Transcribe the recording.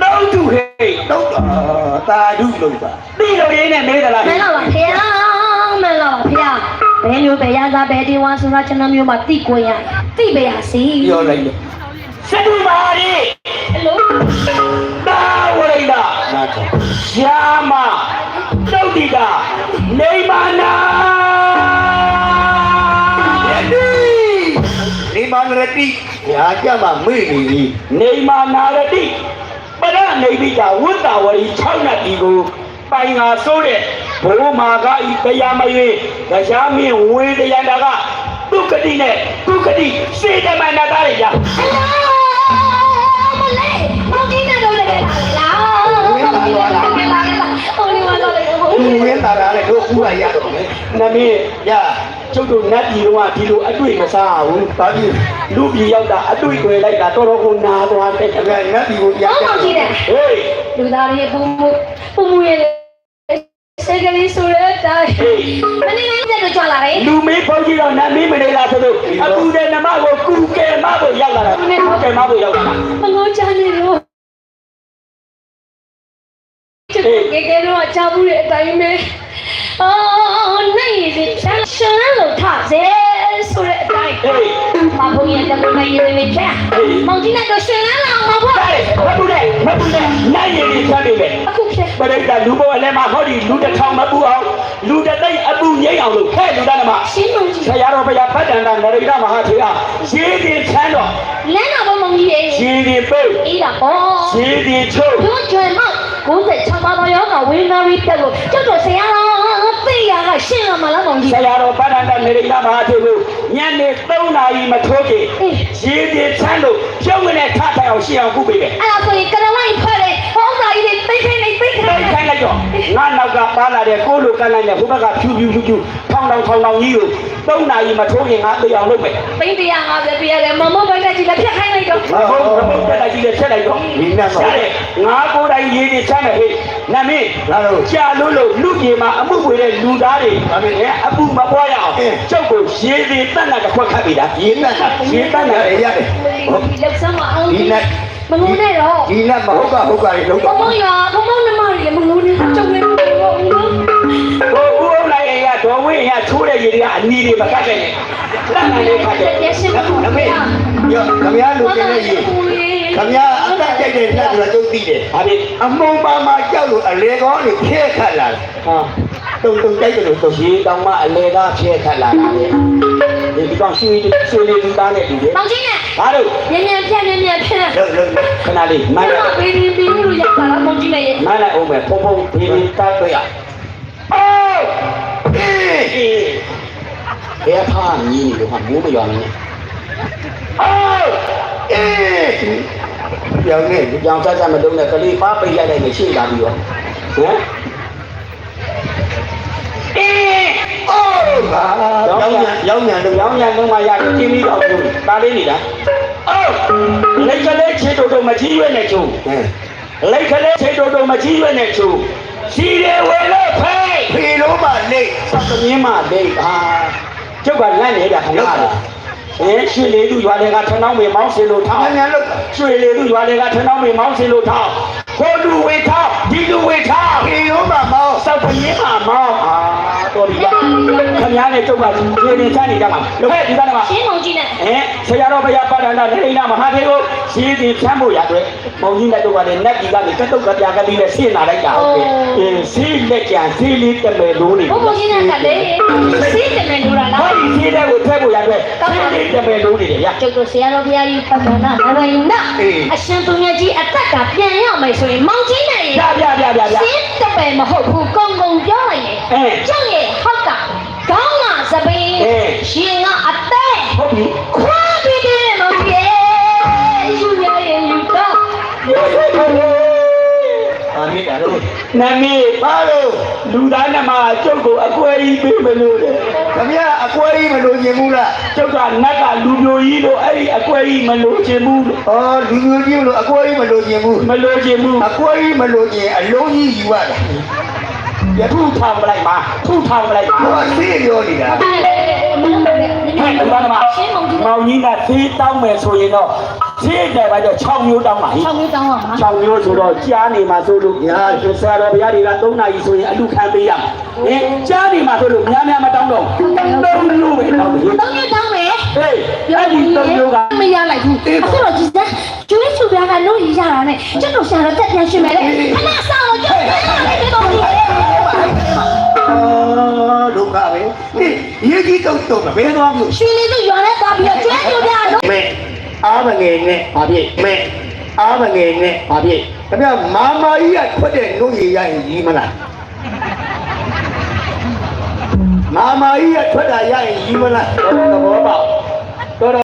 တော့သူဟဲ့တော့တာဒုလို့ပါတိလို့ရင်းနဲ့မေးသလားမင်းလာပါဖေမင်းလာပါဖေဘယ်မျိုးပဲရသားပဲဒီဝါဆိုတာကျွန်တော်မျိုးမှာတိကိုရတိပဲရစီပြောလိုက်လို့စတူမာရီဟယ်လိုတာဝရိဒနားတော့ရှာမတုတ်တိကနေမာနာ ရတိညာကြမှာမေ့နေပြီနေမာနာရတိပရနေပိတာဝတ္တဝရီ6နတ်ဒီကိုပိုင်ငါဆိုးတဲ့ဘိုးမာကဤတရားမရွေတရားမင်းဝေတရားတာကဒုက္ခတိနဲ့ဒုက္ခတိစေတမနာတာရမလေးမောင်ကြီးနဲ့တော့လည်းလာဟိုဒီမှာတော့လေဟိုဦးဝင်းတာရလည်းတို့ကူရရတော့မယ်နမင်းရ ကျုပ်တို့နတ်ပြည်တော့ဒီလိုအတွေ့မစားဘူးပါပြီလူပြည်ရောက်တာအတွေ့တွေလိုက်တာတော်တော်ကိုနာသွားတဲ့အဲ့ဒါငါဒီကိုရမောင်ကြီးနဲ့ဟေးလူသားတွေပူမှုပူမှုရဲ့စေကလေးဆိုတဲ့အတိုင်းဟေးမနေနိုင်တဲ့တို့ကြွလာတယ်လူမေးဖောက်ကြည့်တော့နတ်မင်းမနေလားဆိုတော့အကူတဲ့နမကိုကူကဲမဖို့ရောက်လာတာကူကဲမဖို့ရောက်လာတာမငိုချနေလို့ချစ်ကေကေတော့ချဘူးတဲ့အတိုင်းပဲ အော်နိုင်ရည်ချမ်းရှင်လို့ထားစေဆိုတဲ့အတိုင်းဟေးမဘုံရဲ့တမန်မရည်လေးချမ်းမောင်ကြီးနဲ့တော့ရှင်လန်းလာမှာပေါ့ဒါလေမပူနဲ့မပူနဲ့နိုင်ရည်ချမ်းနေပဲအခုဖြစ်ပရိသတ်လူဘောလည်းမဟောဒီလူတစ်ထောင်မပူအောင်လူတစ်သိမ့်အပူငိမ့်အောင်လို့ဖဲ့လူသားနမရှင်းမောင်ကြီးဆရာတော်ဘုရားဗတ္တန္တနရိဒမဟာထေရရေးတင်ချမ်းတော့လမ်းတော်မောင်ကြီးရဲ့ရေးတင်ပိတ်အေးတာပေါ့ရေးတင်ချုပ်တို့ကျွမ်းမ96ပါးသောယောဂဝိနာရီတက်လို့ကျွတ်တော့ဆရာတော် သိရကရှင်းလာမလားမောင်ကြီးဆရာတော်ဗတ္တန္တနရိဒမဟာထေရကိုညနေ3နာရီမထိုးခင်အေးရေးတင်ချမ်းလို့ပြုံးနဲ့ထထိုင်အောင်ရှင်းအောင်ကုပေးတယ်အဲ့ဒါဆိုရင်ကရဝိုင်းဖွဲ့တယ်ဟောစာကြီးတွေသိခိုင်းနေသိခိုတိုင်းင်နေခို င်းလိုက်တော့ငါနောက်ကပါလာတဲ့ကိုလိုကန်းလိုက်နဲ့ဟိုဘက်ကဖြူဖြူဖြူဖြူထောင်းထောင်းထောင်းထောင်းကြီးကို3နာရီမထိုးခင်ငါသိအောင်လုပ်မယ်သိန်း150ပြရတယ်မမဘိုင်းကကြီးလည်းဖြတ်ခိုင်းလိုက်တော့ဘုံဘုံတက်လိုက်ကြီးလည်းချက်လိုက်တော့ဒီနဲ့တော့ရတယ်ငါကိုယ်တိုင်ရေးတင်ချမ်းမယ်ဟေ့နမင်းလာတော့ကြာလို့လို့လူပြေမှာအမှုပွေတဲ့လူသားတွေဒါပေမဲ့အပူမပွားရအောင်ကျုပ်ကိုရေးတင်တတ်တာတစ်ခွက်ခတ်ပြီလားရင်းနဲ့ရင်းနဲ့ရတယ်ဒီလောက်စမ်းမအောင်ဒီနဲ့ မငုံနဲ့တော့ဒီနဲ့မဟုတ်ကဟုတ်ကလေးလုံးဘတော့မောရဘမောနမရီမငုံနဲ့ကြောက်နေတော့ဘူးဟိုဦးအောင်လိုက်ရင်ကဒေါ်ဝင်းရချိုးတဲ့ရေတွေကအနီတွေမကတ်ခဲ့နဲ့တတ်နိုင်လေးခတ်တယ်ရရှိမှာနမေရောခမရလူကျင်နေရေခမရအသက်ကြိုက်တဲ့လက်ဆိုတော့တုတ်သိတယ်ဟာဒီအမုံပါမှာကြောက်လို့အလေကောင်းတွေဖဲခတ်လာတယ်ဟာ တုံတုံကြိုက်တယ်လို့တုံရေတောင်မှအလေကားဖျဲခတ်လာတာလေဒီဒီကောင်ရွှေရွှေလေးလူသားနဲ့တူတယ်မောင်ကြီးနဲ့ဘာလို့မြန်မြန်ဖြတ်မြန်မြန်ဖြတ်လုံးလုံးခဏလေးမိုင်းလိုက်ဘေးဘီဘီလို့ရတာလားမောင်ကြီးနဲ့ရဲ့မိုင်းလိုက်အောင်မယ်ဖုံဖုံဘေးဘေးတိုက်တွေ့ရအော်အေးအေးဘယ်ဖားညီလို့ဟာမိုးမရွာနေနဲ့အော်အေးပြောင်းနေဒီကြောင်ဆက်ဆက်မတုံးနဲ့ကလေးပါပိတ်လိုက်လိုက်နဲ့ရှေ့လာပြီးတော့ဟမ် အေးအိုးပါရောင်းညာရောင်းညာလို့ရောင်းရလုံးမရကျင်းပြီးတော့လို့ဒါလေးနေတာအော်လက်ကလေးချေတုံတုံမကြီးရွက်နဲ့ချုံဟဲ့လိုက်ကလေးချေတုံတုံမကြီးရွက်နဲ့ချုံရှိတယ်ဝယ်လို့ဖိတ်ဖေလုံးပါနေစသမင်းမလေးဟာကျုပ်ကလန့်နေတာခဏလားအဲရွှေလေးသူရွာတွေကထနောင်းမေမောင်းစင်လို့ထောအင်းမြန်လို့ရွှေလေးသူရွာတွေကထနောင်းမေမောင်းစင်လို့ထောင်း ခိုးလူဝေထောင်းဒီလူဝေထောင်းဖေလုံးပါမောင်းစောက်ပင်းမှာမောင်းအာတော်ပြီက ခင်ဗျားနဲ့ကျုပ်ကရေနေချနေကြမှာလို့ပဲဒီကနေ့မှာရှင်းမောင်ကြီးနဲ့အဲဆရာတော်ဘုရားပါဒနာနေနာမဟာထေကိုရှင်းဒီဖြန်းဖို့ရတဲ့မုံကြီးနဲ့တို့ကလည်းနတ်ကြီးကနေကတုတ်ကပြာကလေးနဲ့ဆင်းလာလိုက်တာဟုတ်ကဲ့အင်းစီးလက်ကြံစီးလေးတမယ်လို့နေဘမောကြီးနဲ့ကလည်းစီးတယ်မယ်လို့လားဟောဒီစီးတဲ့ကိုထည့်ဖို့ရတဲ့စီးလေးတမယ်လို့နေတယ်ရကျုပ်တို့ဆရာတော်ဘုရားကြီးပဒနာနရိုင်နာအရှင်သူမြတ်ကြီးအသက်ကပြန်ရမယ်ဆိုရင်မောင်ကြီးနဲ့ပြပြပြပြပြစင်းတပယ်မဟုတ်ဘူးကုံကုံပြောလိုက်တယ်အဲကျုပ်ရဲ့ဟော က်ကခေါင်းကသပင်းရှင်ကအသက်ဟုတ်ပြီခွာပြီးတယ်မောင်ကြီးယူရရင်ယူတော့အာမိတာလို့နမီပါလို့လူသားနမကျုပ်ကိုအကွဲကြီးပေးမလို့တဲ့ခမရအကွဲကြီးမလို့ညင်ဘူးလားကျုပ်ကနတ်ကလူမျိုးကြီးလို့အဲ့ဒီအကွဲကြီးမလို့ခြင်းဘူးလို့အော်လူမျိုးကြီးလို့အကွဲကြီးမလို့ညင်ဘူးမလို့ခြင်းဘူးအကွဲကြီးမလို့ညင်အလုံးကြီးယူရတာ ရထုထောင်ပလိုက်ပါထုထောင်ပလိုက်ပါဟောသိပြောနေတာမလို့မလဲဟဲ့ဒီမှာမှာရှင်းမောင်ကြီးမောင်ကြီးကသေးတောင်းမယ်ဆိုရင်တော့ဈေးတယ်ပါတော့6မျိုးတောင်းပါဟိ6မျိုးတောင်းပါမှာ6မျိုးဆိုတော့ကြားနေမှာဆိုလို့ညာဆရာတော်ဘုရားတွေက3နာရီဆိုရင်အလူခံပေးရမှာဟင်ကြားနေမှာဆိုလို့များများမတောင်းတော့3မျိုးပဲတောင်းတယ်3မျိုးတောင်းမယ်ဟေးအဲ့ဒီ3မျိုးကမရလိုက်ဘူးအခုတော့ကြည်စမ်းကျွေးချူပြား ကလို့ရရတာနဲ့ကျွန်တော်ဆရာတော်တက်ပြန်ရှင်မယ်လေခဏဆောင်းတော့ကျွေးတယ်တော့ဒီအော်ဒုက္ခပဲဟေးရေးကြီးတော့တော့ဘယ်သွားမလို့ရွှေလေးတို့ရွာနဲ့သွားပြီးတော့ကျွေးချူပြားလို့မဲအားမငယ်နဲ့ဘာဖြစ်မဲအားမငယ်နဲ့ဘာဖြစ်ခင်ဗျမာမာကြီးကထွက်တဲ့နှုတ်ရည်ရရင်ကြီးမလားမာမာကြီးကထွက်တာရရင်ကြီးမလားသဘောပေါက်